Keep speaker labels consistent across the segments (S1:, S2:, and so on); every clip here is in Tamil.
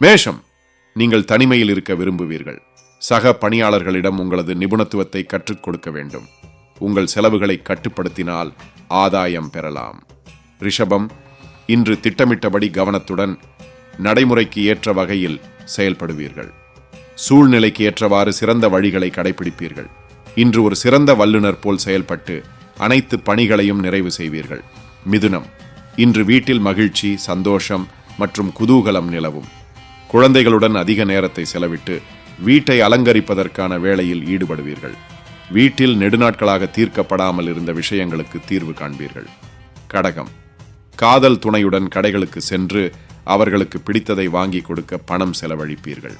S1: மேஷம் நீங்கள் தனிமையில் இருக்க விரும்புவீர்கள். சக பணியாளர்களிடம் உங்களது நிபுணத்துவத்தை கற்றுக் கொடுக்க வேண்டும். உங்கள் செலவுகளை கட்டுப்படுத்தினால் ஆதாயம் பெறலாம். ரிஷபம் இன்று திட்டமிட்டபடி கவனத்துடன் நடைமுறைக்கு ஏற்ற வகையில் செயல்படுவீர்கள். சூழ்நிலைக்கு ஏற்றவாறு சிறந்த வழிகளை கடைபிடிப்பீர்கள். இன்று ஒரு சிறந்த வல்லுநர் போல் செயல்பட்டு அனைத்து பணிகளையும் நிறைவு செய்வீர்கள். மிதுனம் இன்று வீட்டில் மகிழ்ச்சி சந்தோஷம் மற்றும் குதூகலம் நிலவும். குழந்தைகளுடன் அதிக நேரத்தை செலவிட்டு வீட்டை அலங்கரிப்பதற்கான வேலையில் ஈடுபடுவீர்கள். வீட்டில் நெடுநாட்களாக தீர்க்கப்படாமல் இருந்த விஷயங்களுக்கு தீர்வு காண்பீர்கள். கடகம். காதல் துணையுடன் கடைகளுக்கு சென்று அவர்களுக்கு பிடித்ததை வாங்கி கொடுக்க பணம் செலவழிப்பீர்கள்.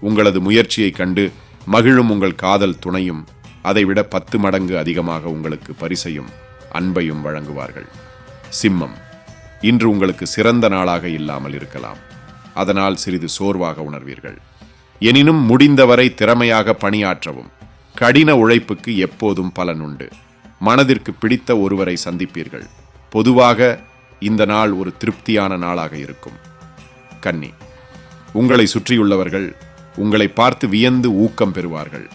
S1: உங்களது முயற்சியைக் கண்டு மகிழும் உங்கள் காதல் துணையும் அதைவிட பத்து மடங்கு அதிகமாக உங்களுக்கு பரிசையும் அன்பையும் வழங்குவார்கள். சிம்மம். இன்று உங்களுக்கு சிறந்த நாளாக இல்லாமல் இருக்கலாம். அதனால் சிறிது சோர்வாக உணர்வீர்கள். எனினும் முடிந்தவரை திறமையாக பணியாற்றவும். கடின உழைப்புக்கு எப்போதும் பலன் உண்டு. மனதிற்கு பிடித்த ஒருவரை சந்திப்பீர்கள். பொதுவாக இந்த நாள் ஒரு திருப்தியான நாளாக இருக்கும். கன்னி உங்களை சுற்றியுள்ளவர்கள் உங்களை பார்த்து வியந்து ஊக்கம் பெறுவார்கள்.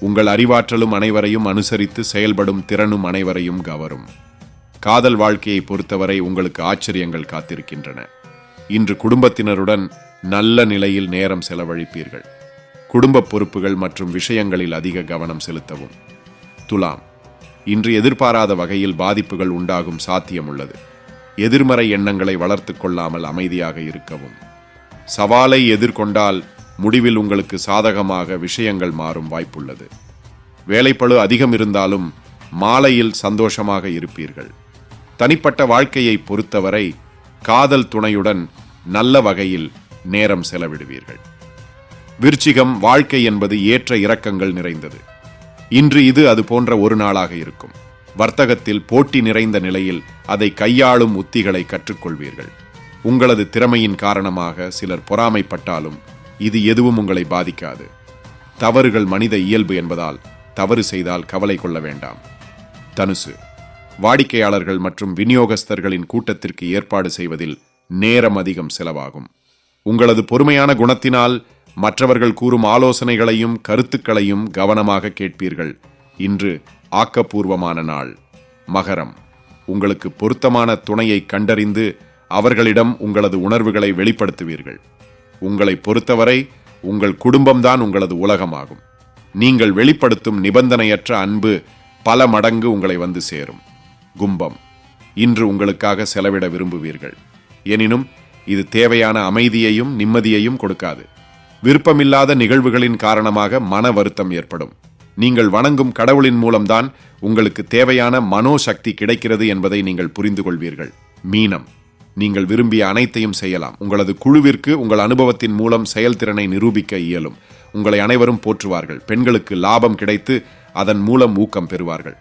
S1: உங்கள் அறிவாற்றலும் அனைவரையும் அனுசரித்து செயல்படும் திறனும் அனைவரையும் கவரும். காதல் வாழ்க்கையை பொறுத்தவரை உங்களுக்கு ஆச்சரியங்கள் காத்திருக்கின்றன. இன்று குடும்பத்தினருடன் நல்ல நிலையில் நேரம் செலவழிப்பீர்கள். குடும்ப பொறுப்புகள் மற்றும் விஷயங்களில் அதிக கவனம் செலுத்தவும். துலாம் இன்று எதிர்பாராத வகையில் பாதிப்புகள் உண்டாகும் சாத்தியம் உள்ளது எதிர்மறை எண்ணங்களை வளர்த்து கொள்ளாமல் அமைதியாக இருக்கவும். சவாலை எதிர்கொண்டால் முடிவில் உங்களுக்கு சாதகமாக விஷயங்கள் மாறும் வாய்ப்புள்ளது. வேலைப்பளு அதிகம் இருந்தாலும் மாலையில் சந்தோஷமாக இருப்பீர்கள். தனிப்பட்ட வாழ்க்கையை பொறுத்தவரை காதல் துணையுடன் நல்ல வகையில் நேரம் செலவிடுவீர்கள். விருச்சிகம் வாழ்க்கை என்பது ஏற்ற இறக்கங்கள் நிறைந்தது. இன்று இது அது போன்ற ஒரு நாளாக இருக்கும். வர்த்தகத்தில் போட்டி நிறைந்த நிலையில் அதை கையாளும் உத்திகளை கற்றுக்கொள்வீர்கள். உங்களது திறமையின் காரணமாக சிலர் பொறாமைப்பட்டாலும் இது எதுவும் உங்களை பாதிக்காது. தவறுகள் மனித இயல்பு என்பதால் தவறு செய்தால் கவலை கொள்ள வேண்டாம். தனுசு. வாடிக்கையாளர்கள் மற்றும் விநியோகஸ்தர்களின் கூட்டத்திற்கு ஏற்பாடு செய்வதில் நேரம் அதிகம் செலவாகும். உங்களது பொறுமையான குணத்தினால் மற்றவர்கள் கூறும் ஆலோசனைகளையும் கருத்துக்களையும் கவனமாக கேட்பீர்கள். இன்று ஆக்கப்பூர்வமான நாள். மகரம். உங்களுக்கு பொருத்தமான துணையை கண்டறிந்து அவர்களிடம் உங்களது உணர்வுகளை வெளிப்படுத்துவீர்கள். உங்களை பொறுத்தவரை உங்கள் குடும்பம்தான் உங்களது உலகமாகும். நீங்கள் வெளிப்படுத்தும் நிபந்தனையற்ற அன்பு பல மடங்கு உங்களை வந்து சேரும். கும்பம். இன்று உங்களுக்காக செலவிட விரும்புவீர்கள். எனினும் இது தேவையான அமைதியையும் நிம்மதியையும் கொடுக்காது. விருப்பமில்லாத நிகழ்வுகளின் காரணமாக மன வருத்தம் ஏற்படும். நீங்கள் வணங்கும் கடவுளின் மூலம்தான் உங்களுக்கு தேவையான மனோசக்தி கிடைக்கிறது என்பதை நீங்கள் புரிந்து கொள்வீர்கள் மீனம். நீங்கள் விரும்பிய அனைத்தையும் செய்யலாம். உங்களது குழுவிற்கு உங்கள் அனுபவத்தின் மூலம் செயல்திறனை நிரூபிக்க இயலும். உங்களை அனைவரும் போற்றுவார்கள். பெண்களுக்கு லாபம் கிடைத்து அதன் மூலம் ஊக்கம் பெறுவார்கள்.